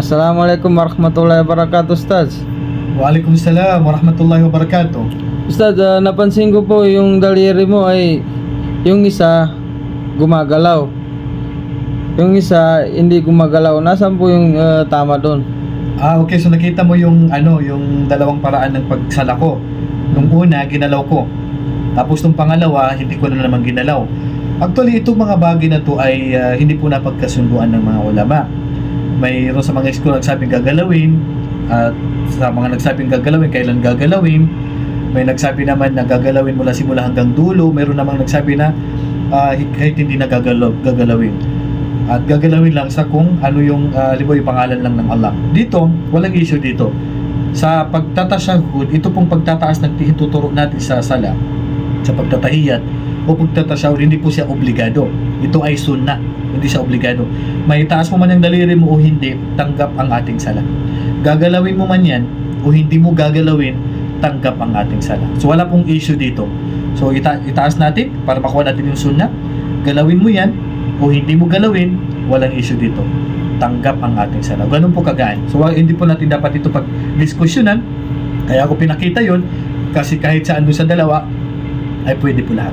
Assalamualaikum warahmatullahi wabarakatuh, Ustaz. Waalaikumsalam warahmatullahi wabarakatuh. Ustaz, ah, napansin ko po yung daliri mo ay yung isa gumagalaw. Yung isa hindi gumagalaw. Nasaan po yung ah, tama doon? Ah, okay. So nakita mo yung ano, yung dalawang paraan ng pagsala ko. Nung una, ginalaw ko. Tapos nung pangalawa, hindi ko na naman ginalaw. Actually, itong mga bagay na to ay ah, hindi po napagkasunduan ng mga ulama. Mayroon sa mga school nagsabing gagalawin at sa mga nagsabing gagalawin, kailan gagalawin. May nagsabi naman na gagalawin mula simula hanggang dulo. Mayroon namang nagsabi na ah, kahit hindi na gagalaw, gagalawin. At gagalawin lang sa kung ano yung, uh, yung pangalan lang ng Allah. Dito, walang issue dito. Sa pagtatashahud, ito pong pagtataas ng tihin tuturo natin sa sala, sa pagtatahiyat, o pagtatashahud, hindi po siya obligado. Ito ay sunnah, hindi siya obligado. May taas mo man ang daliri mo o hindi, tanggap ang ating sala. Gagalawin mo man yan, o hindi mo gagalawin, tanggap ang ating sala. So wala pong issue dito. So ita itaas natin para makuha natin yung sunnah. Galawin mo yan, o hindi mo galawin, walang issue dito. Tanggap ang ating sala. Ganun po kagaan. So hindi po natin dapat ito pag diskusyonan. Kaya ako pinakita yon kasi kahit saan doon sa dalawa, ay pwede po lahat.